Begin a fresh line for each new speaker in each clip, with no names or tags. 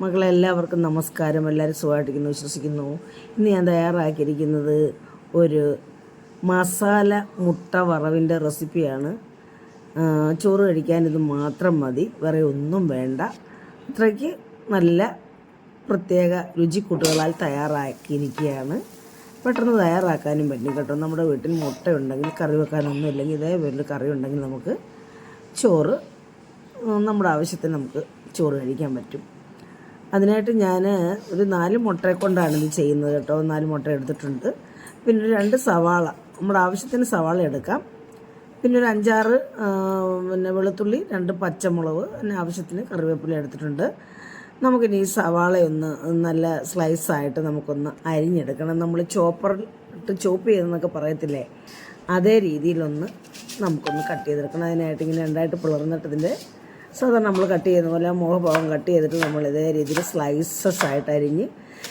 മക്കളെ എല്ലാവർക്കും നമസ്കാരം. എല്ലാവരും സുഖമായിട്ടിരിക്കുന്നു വിശ്വസിക്കുന്നു. ഇന്ന് ഞാൻ തയ്യാറാക്കിയിരിക്കുന്നത് ഒരു മസാല മുട്ട വറവിന്റെ റെസിപ്പിയാണ്. ചോറ് കഴിക്കാൻ ഇത് മാത്രം മതി. വേറെ ഒന്നും വേണ്ട. അത്രയ്ക്ക് നല്ല പ്രത്യേക രുചിക്കൂട്ടുകളാൽ തയ്യാറാക്കിയിരിക്കുകയാണ്. പെട്ടെന്ന് തയ്യാറാക്കാനും പറ്റും കേട്ടോ. നമ്മുടെ വീട്ടിൽ മുട്ട ഉണ്ടെങ്കിൽ കറി വെക്കാനൊന്നും ഇല്ലെങ്കിൽ ഇതേ വീട്ടിൽ കറി ഉണ്ടെങ്കിൽ നമുക്ക് ചോറ് നമ്മുടെ ആവശ്യത്തിന് നമുക്ക് ചോറ് കഴിക്കാൻ പറ്റും. അതിനായിട്ട് ഞാൻ ഒരു നാല് മുട്ടയെ കൊണ്ടാണ് ഇത് ചെയ്യുന്നത് കേട്ടോ. നാല് മുട്ട എടുത്തിട്ടുണ്ട്. പിന്നെ രണ്ട് സവാള. നമ്മുടെ ആവശ്യത്തിന് സവാള എടുക്കാം. പിന്നെ ഒരു അഞ്ചാറ് പിന്നെ വെളുത്തുള്ളി രണ്ട് പച്ചമുളക് പിന്നെ ആവശ്യത്തിന് കറിവേപ്പില എടുത്തിട്ടുണ്ട്. നമുക്കിനി ഈ സവാളയൊന്ന് നല്ല സ്ലൈസായിട്ട് നമുക്കൊന്ന് അരിഞ്ഞെടുക്കണം. നമ്മൾ ചോപ്പറിൽ ഇട്ട് ചോപ്പ് ചെയ്തെന്നൊക്കെ പറയത്തില്ലേ? അതേ രീതിയിലൊന്ന് നമുക്കൊന്ന് കട്ട് ചെയ്തെടുക്കണം. അതിനായിട്ട് ഇങ്ങനെ രണ്ടായിട്ട് പിളർന്നിട്ട് ഇതിന്റെ സാധാരണ നമ്മൾ കട്ട് ചെയ്യുന്ന പോലെ മുഖഭാഗം കട്ട് ചെയ്തിട്ട് നമ്മൾ ഇതേ രീതിയിൽ സ്ലൈസസ് ആയിട്ട് അരിഞ്ഞ്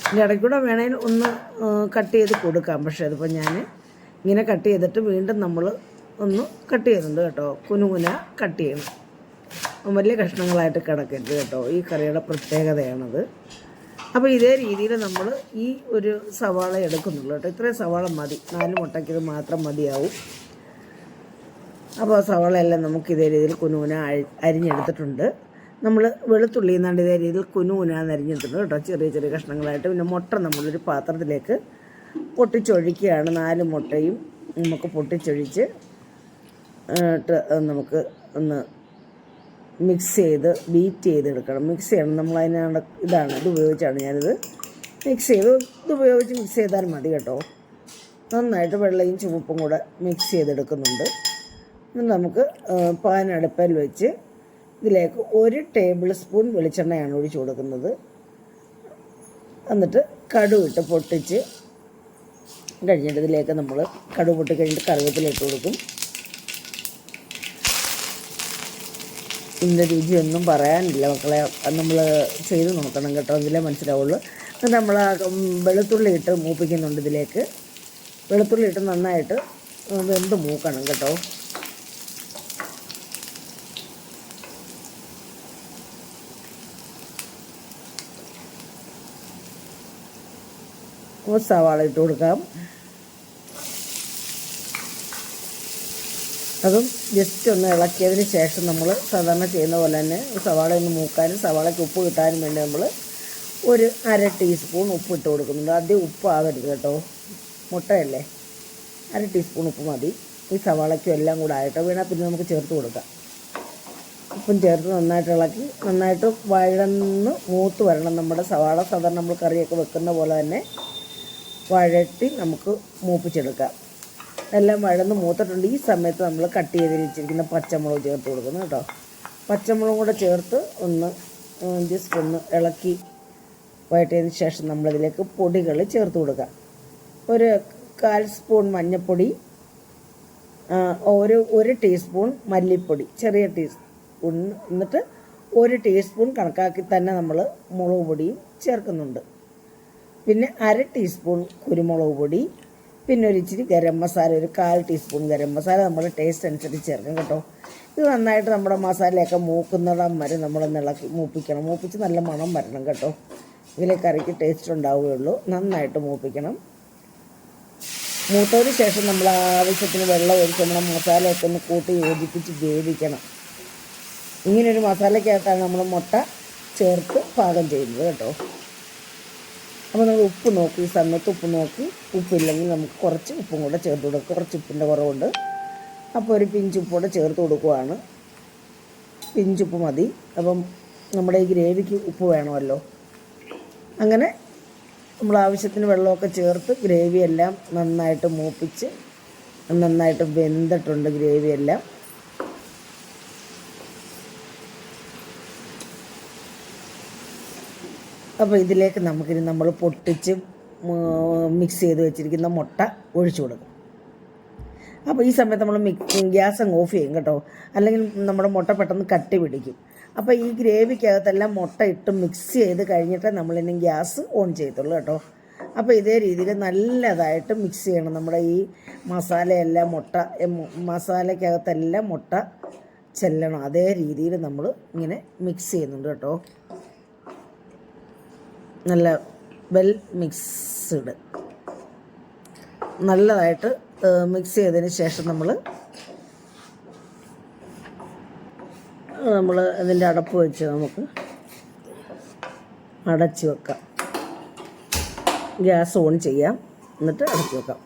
ഇതിന്റെ ഇടയ്ക്കൂടെ വേണമെങ്കിൽ ഒന്ന് കട്ട് ചെയ്ത് കൊടുക്കാം. പക്ഷേ അതിപ്പോൾ ഞാൻ ഇങ്ങനെ കട്ട് ചെയ്തിട്ട് വീണ്ടും നമ്മൾ ഒന്ന് കട്ട് ചെയ്യുന്നുണ്ട് കേട്ടോ. കുനുകുന കട്ട് ചെയ്യണം. വലിയ കഷ്ണങ്ങളായിട്ട് കിടക്കരുത് കേട്ടോ. ഈ കറിയുടെ പ്രത്യേകതയാണത്. അപ്പോൾ ഇതേ രീതിയിൽ നമ്മൾ ഈ ഒരു സവാള എടുക്കുന്നുള്ളൂ കേട്ടോ. ഇത്രയും സവാള മതി. നാല് മുട്ടയ്ക്ക് ഇത് മാത്രം മതിയാവും. അപ്പോൾ സവാള എല്ലാം നമുക്ക് ഇതേ രീതിയിൽ കുനുകുന അരി- അരിഞ്ഞെടുത്തിട്ടുണ്ട്. നമ്മൾ വെളുത്തുള്ളി എന്നാണ്ട് ഇതേ രീതിയിൽ കുനുകുനാന്ന് അരിഞ്ഞെടുത്തിട്ടുണ്ട് കേട്ടോ. ചെറിയ ചെറിയ കഷ്ണങ്ങളായിട്ട്. പിന്നെ മുട്ട നമ്മളൊരു പാത്രത്തിലേക്ക് പൊട്ടിച്ചൊഴിക്കുകയാണ്. നാല് മുട്ടയും നമുക്ക് പൊട്ടിച്ചൊഴിച്ച് നമുക്ക് ഒന്ന് മിക്സ് ചെയ്ത് ബീറ്റ് ചെയ്തെടുക്കണം. മിക്സ് ചെയ്യണം. നമ്മൾ അതിനാണ് ഇതാണ് ഇത് ഉപയോഗിച്ചാണ് ഞാനിത് മിക്സ് ചെയ്ത്. ഇത് ഉപയോഗിച്ച് മിക്സ് ചെയ്താൽ മതി കേട്ടോ. നന്നായിട്ട് വെള്ളയും ചുവപ്പും കൂടെ മിക്സ് ചെയ്തെടുക്കുന്നുണ്ട്. നമുക്ക് പാൻ അടുപ്പിൽ വെച്ച് ഇതിലേക്ക് ഒരു ടേബിൾ സ്പൂൺ വെളിച്ചെണ്ണയാണ് ഒഴിച്ചു കൊടുക്കുന്നത്. എന്നിട്ട് കടുക് ഇട്ട് പൊട്ടിച്ച് കഴിഞ്ഞിട്ട് ഇതിലേക്ക് നമ്മൾ കടുക് പൊട്ടി കഴിഞ്ഞിട്ട് കറിവേപ്പില ഇട്ട് കൊടുക്കും. ഇതിന്റെ രുചിയൊന്നും പറയാനില്ല മക്കളെ. നമ്മൾ ചെയ്ത് നോക്കണം കേട്ടോ അതിലേ മനസ്സിലാവുള്ളൂ. നമ്മൾ വെളുത്തുള്ളി ഇട്ട് മൂപ്പിക്കുന്നുണ്ട് ഇതിലേക്ക്. വെളുത്തുള്ളി ഇട്ട് നന്നായിട്ട് വെന്ത് മൂക്കണം കേട്ടോ. സവാള ഇട്ട് കൊടുക്കാം. അതും ജസ്റ്റ് ഒന്ന് ഇളക്കിയതിന് ശേഷം നമ്മൾ സാധാരണ ചെയ്യുന്ന പോലെ തന്നെ സവാള ഒന്ന് മൂക്കാനും സവാളയ്ക്ക് ഉപ്പ് കിട്ടാനും വേണ്ടി നമ്മൾ ഒരു അര ടീസ്പൂൺ ഉപ്പ് ഇട്ട് കൊടുക്കുന്നുണ്ട്. ആദ്യം ഉപ്പ് ആകരുത് കേട്ടോ. മുട്ടയല്ലേ? അര ടീസ്പൂൺ ഉപ്പ് മതി. ഈ സവാളയ്ക്കും എല്ലാം കൂടെ ആയിട്ടോ വീണാൽ പിന്നെ നമുക്ക് ചേർത്ത് കൊടുക്കാം. ഉപ്പും ചേർത്ത് നന്നായിട്ട് ഇളക്കി നന്നായിട്ട് വഴന്ന് മൂത്ത് വരണം നമ്മുടെ സവാള. സാധാരണ നമ്മൾ കറിയൊക്കെ വെക്കുന്ന പോലെ തന്നെ വഴറ്റി നമുക്ക് മൂപ്പിച്ചെടുക്കാം. എല്ലാം വഴന്ന് മൂത്തിട്ടുണ്ട്. ഈ സമയത്ത് നമ്മൾ കട്ട് ചെയ്ത് വെച്ചിരിക്കുന്ന പച്ചമുളക് ചേർത്ത് കൊടുക്കുന്നു കേട്ടോ. പച്ചമുളകും കൂടെ ചേർത്ത് ഒന്ന് ജസ്റ്റ് ഒന്ന് ഇളക്കി വഴറ്റിയതിന് ശേഷം നമ്മളിതിലേക്ക് പൊടികൾ ചേർത്ത് കൊടുക്കാം. ഒരു കാൽ സ്പൂൺ മഞ്ഞൾപ്പൊടി ഒരു ഒരു ടീസ്പൂൺ മല്ലിപ്പൊടി ചെറിയ ടീസ്പൂൺ എന്നിട്ട് ഒരു ടീസ്പൂൺ കണക്കാക്കി തന്നെ നമ്മൾ മുളക് പൊടിയും ചേർക്കുന്നുണ്ട്. പിന്നെ അര ടീസ്പൂൺ കുരുമുളക് പൊടി പിന്നെ ഒരു ഇച്ചിരി ഗരം മസാല ഒരു കാൽ ടീസ്പൂൺ ഗരം മസാല നമ്മൾ ടേസ്റ്റ് അനുസരിച്ച് ചേർക്കും കേട്ടോ. ഇത് നന്നായിട്ട് നമ്മുടെ മസാലയൊക്കെ മൂക്കുന്നിടം വരെ നമ്മൾ ഇളക്കി മൂപ്പിക്കണം. മൂപ്പിച്ച് നല്ല മണം വരണം കേട്ടോ. ഇതിലെ കറിക്ക് ടേസ്റ്റ് ഉണ്ടാവുകയുള്ളൂ. നന്നായിട്ട് മൂപ്പിക്കണം. മൂത്തതിന് ശേഷം നമ്മൾ ആവശ്യത്തിന് വെള്ളം ഒഴിച്ച് നമ്മുടെ മസാലയൊക്കെ ഒന്ന് കൂട്ടി യോജിപ്പിച്ച് വേവിക്കണം. ഇങ്ങനൊരു മസാലയ്ക്കകത്താണ് നമ്മൾ മുട്ട ചേർത്ത് പാകം ചെയ്യുന്നത് കേട്ടോ. അപ്പോൾ നമ്മൾ ഉപ്പ് നോക്കി ഈ സമയത്ത് ഉപ്പ് നോക്കി. ഉപ്പില്ലെങ്കിൽ നമുക്ക് കുറച്ച് ഉപ്പും കൂടെ ചേർത്ത് കൊടുക്കുക കുറച്ച് ഉപ്പിന്റെ കുറവുണ്ട്. അപ്പോൾ ഒരു പിഞ്ച് ഉപ്പ് കൂടെ ചേർത്ത് കൊടുക്കുവാണ്. പിഞ്ചുപ്പ് മതി. അപ്പം നമ്മുടെ ഈ ഗ്രേവിക്ക് ഉപ്പ് വേണമല്ലോ. അങ്ങനെ നമ്മൾ ആവശ്യത്തിന് വെള്ളമൊക്കെ ചേർത്ത് ഗ്രേവി എല്ലാം നന്നായിട്ട് മൂപ്പിച്ച് നന്നായിട്ട് വെന്തിട്ടുണ്ട് ഗ്രേവി എല്ലാം അപ്പോൾ ഇതിലേക്ക് നമുക്കിനി നമ്മൾ പൊട്ടിച്ച് മിക്സ് ചെയ്ത് വെച്ചിരിക്കുന്ന മുട്ട ഒഴിച്ചു കൊടുക്കും. അപ്പോൾ ഈ സമയത്ത് നമ്മൾ മിക്സ് ഗ്യാസ് അങ്ങ് ഓഫ് ചെയ്യും കേട്ടോ. അല്ലെങ്കിൽ നമ്മുടെ മുട്ട പെട്ടെന്ന് കട്ടി പിടിക്കും. അപ്പോൾ ഈ ഗ്രേവിക്കകത്തെല്ലാം മുട്ട ഇട്ട് മിക്സ് ചെയ്ത് കഴിഞ്ഞിട്ട് നമ്മളിനി ഗ്യാസ് ഓൺ ചെയ്യത്തുള്ളൂ കേട്ടോ. അപ്പോൾ ഇതേ രീതിയിൽ നല്ലതായിട്ട് മിക്സ് ചെയ്യണം. നമ്മുടെ ഈ മസാലയെല്ലാം മുട്ട മസാലയ്ക്കകത്തെല്ലാം മുട്ട ചെല്ലണം. അതേ രീതിയിൽ നമ്മൾ ഇങ്ങനെ മിക്സ് ചെയ്യുന്നുണ്ട് കേട്ടോ. നല്ല വെൽ മിക്സ്ഡ്. നല്ലതായിട്ട് മിക്സ് ചെയ്തതിന് ശേഷം നമ്മൾ നമ്മൾ അതിന്റെ അടപ്പ് വെച്ച് നമുക്ക് അടച്ച് വെക്കാം. ഗ്യാസ് ഓൺ ചെയ്യാം. എന്നിട്ട് അടച്ച് വെക്കാം.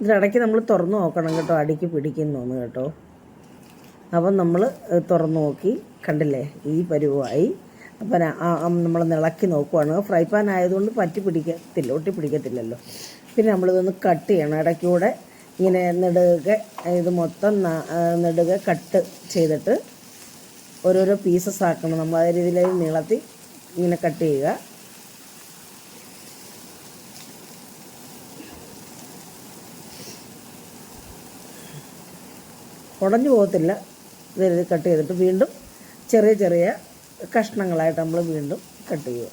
ഇതിനിടയ്ക്ക് നമ്മൾ തുറന്നു നോക്കണം കേട്ടോ. അടിക്ക് പിടിക്കുന്നു കേട്ടോ. അപ്പം നമ്മൾ തുറന്നു നോക്കി. കണ്ടില്ലേ? ഈ പരുവമായി അപ്പം നമ്മൾ ഇളക്കി നോക്കുവാണ്. ഫ്രൈ പാൻ ആയതുകൊണ്ട് പറ്റി പിടിക്കത്തില്ല ഒട്ടി പിടിക്കത്തില്ലല്ലോ. പിന്നെ നമ്മളിതൊന്ന് കട്ട് ചെയ്യണം. ഇടയ്ക്കൂടെ ഇങ്ങനെ നെടുക ഇത് മൊത്തം നെടുക കട്ട് ചെയ്തിട്ട് ഓരോരോ പീസസ് ആക്കണം. നമ്മൾ അതേ രീതിയിൽ നീളത്തി ഇങ്ങനെ കട്ട് ചെയ്യുക. ഉടഞ്ഞു പോകത്തില്ല. ഇത് കട്ട് ചെയ്തിട്ട് വീണ്ടും ചെറിയ ചെറിയ കഷ്ണങ്ങളായിട്ട് നമ്മൾ വീണ്ടും കട്ട് ചെയ്യുക.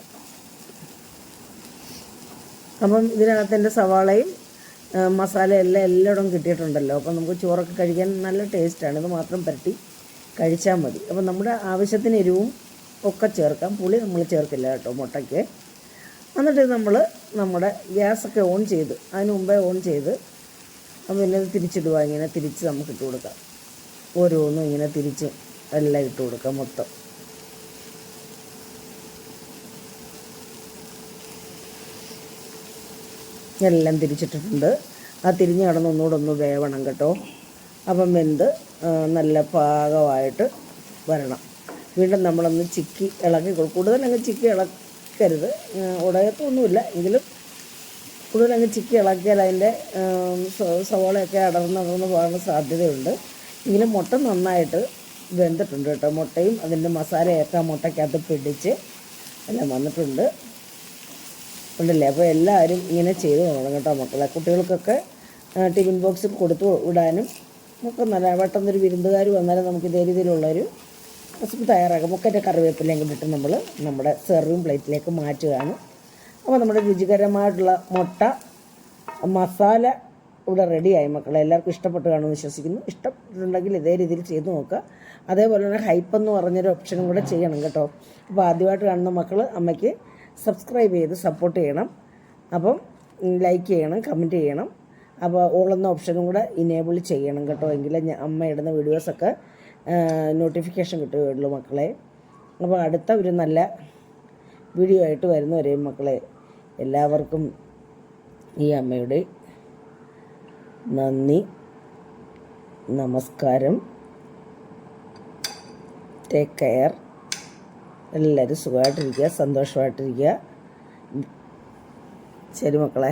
അപ്പം ഇതിനകത്തിന്റെ സവാളയും മസാല എല്ലാം എല്ലായിടവും കിട്ടിയിട്ടുണ്ടല്ലോ. അപ്പം നമുക്ക് ചോറൊക്കെ കഴിക്കാൻ നല്ല ടേസ്റ്റാണ് ഇത് മാത്രം പരട്ടി കഴിച്ചാൽ മതി. അപ്പം നമ്മുടെ ആവശ്യത്തിന് എരിവും ഒക്കെ ചേർക്കാം. പുളി നമ്മൾ ചേർക്കില്ല കേട്ടോ മുട്ടയ്ക്ക്. എന്നിട്ട് നമ്മൾ നമ്മുടെ ഗ്യാസൊക്കെ ഓൺ ചെയ്ത് അതിന് മുമ്പേ ഓൺ ചെയ്ത് പിന്നെ തിരിച്ചിടുക. ഇങ്ങനെ തിരിച്ച് നമുക്ക് ഇട്ട് കൊടുക്കാം. ഓരോന്നും ഇങ്ങനെ തിരിച്ച് എല്ലാം ഇട്ട് കൊടുക്കാം മൊത്തം. എല്ലാം തിരിച്ചിട്ടിട്ടുണ്ട്. ആ തിരിഞ്ഞ് കിടന്ന് ഒന്ന് വേവണം കേട്ടോ. അപ്പം വെന്ത് നല്ല പാകമായിട്ട് വരണം. വീണ്ടും നമ്മളൊന്ന് ചിക്കി ഇളക്കി കൊടുക്കും. കൂടുതൽ അങ്ങ് ചിക്കി ഇളക്കരുത്. ഉടയത്തൊന്നുമില്ല. എങ്കിലും കൂടുതൽ അങ്ങ് ചിക്കി ഇളക്കിയാൽ അതിന്റെ സവോളയൊക്കെ അടർന്ന് അടർന്ന് പോകാൻ സാധ്യതയുണ്ട്. എങ്കിലും മുട്ട നന്നായിട്ട് വെന്തിട്ടുണ്ട് കേട്ടോ. മുട്ടയും അതിന്റെ മസാലയൊക്കെ ആ മുട്ടയ്ക്കകത്ത് പിടിച്ച് എല്ലാം വന്നിട്ടുണ്ട്. ഉണ്ടല്ലേ? അപ്പോൾ എല്ലാവരും ഇങ്ങനെ ചെയ്തു നോക്കണം കേട്ടോ മക്കളെ. കുട്ടികൾക്കൊക്കെ ടിഫിൻ ബോക്സ് കൊടുത്തു വിടാനും നമുക്ക് നല്ല പെട്ടെന്നൊരു വിരുന്നുകാർ വന്നാലും നമുക്ക് ഇതേ രീതിയിലുള്ളൊരു റെസിപ്പി തയ്യാറാക്കാം. മുക്കന്റെ കറിവേപ്പിലയും ഇട്ട് നമ്മൾ നമ്മുടെ സെർവിങ് പ്ലേറ്റിലേക്ക് മാറ്റുകയാണ്. അപ്പോൾ നമ്മുടെ രുചികരമായിട്ടുള്ള മുട്ട മസാല ഇവിടെ റെഡിയായി മക്കളെ. എല്ലാവർക്കും ഇഷ്ടപ്പെട്ട് കാണുമെന്ന് വിശ്വസിക്കുന്നു. ഇഷ്ടപ്പെട്ടിട്ടുണ്ടെങ്കിൽ ഇതേ രീതിയിൽ ചെയ്ത് നോക്കുക. അതേപോലെ തന്നെ ഹൈപ്പ് എന്ന് പറഞ്ഞൊരു ഓപ്ഷനും കൂടെ ചെയ്യണം കേട്ടോ. അപ്പോൾ ആദ്യമായിട്ട് കാണുന്ന മക്കൾ അമ്മയ്ക്ക് സബ്സ്ക്രൈബ് ചെയ്ത് സപ്പോർട്ട് ചെയ്യണം. അപ്പം ലൈക്ക് ചെയ്യണം കമന്റ് ചെയ്യണം. അപ്പോൾ ഓളെന്ന ഓപ്ഷനും കൂടെ ഇനേബിൾ ചെയ്യണം കേട്ടോ. എങ്കിൽ ഞാൻ അമ്മ ഇടുന്ന വീഡിയോസൊക്കെ നോട്ടിഫിക്കേഷൻ കിട്ടുകയുള്ളൂ മക്കളെ. അപ്പോൾ അടുത്ത ഒരു നല്ല വീഡിയോ ആയിട്ട് വരുന്നവരെയും മക്കളെ എല്ലാവർക്കും ഈ അമ്മയുടെ നന്ദി നമസ്കാരം. ടേക്ക് കെയർ എല്ലാവരും സുഖമായിട്ടിരിക്കുക സന്തോഷമായിട്ടിരിക്കുക. ശരി മക്കളെ.